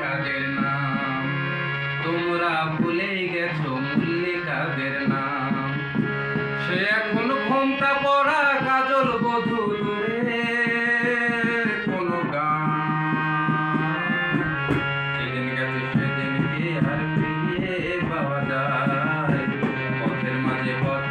কাদের নাম? তোমরা ভুলে গেছো মল্লিকাদের নাম? সে এখন ঘোমটা পড়া কাজল বধু কোনো গান। সেদিন গেছে, সেদিনকে পথের মাঝে পথ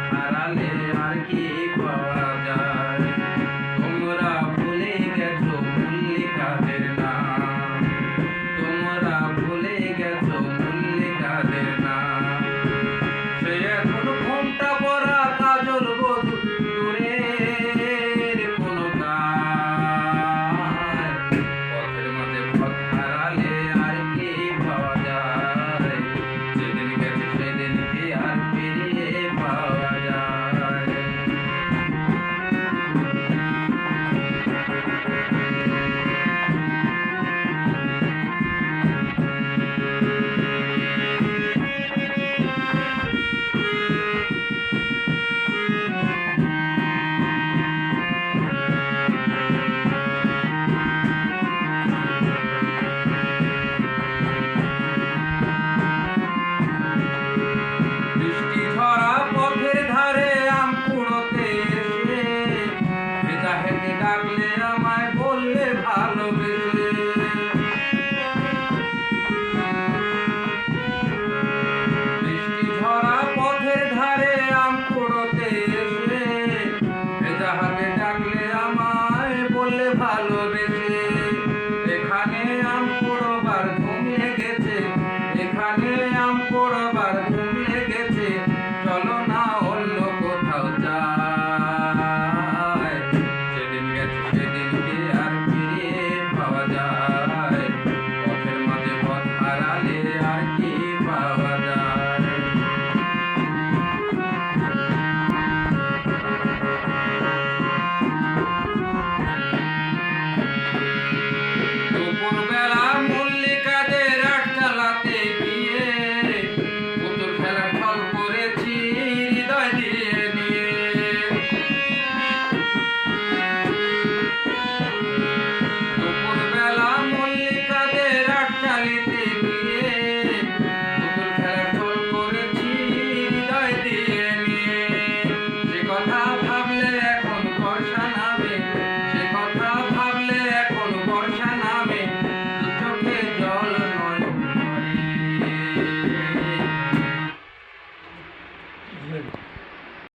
আম পড়াবার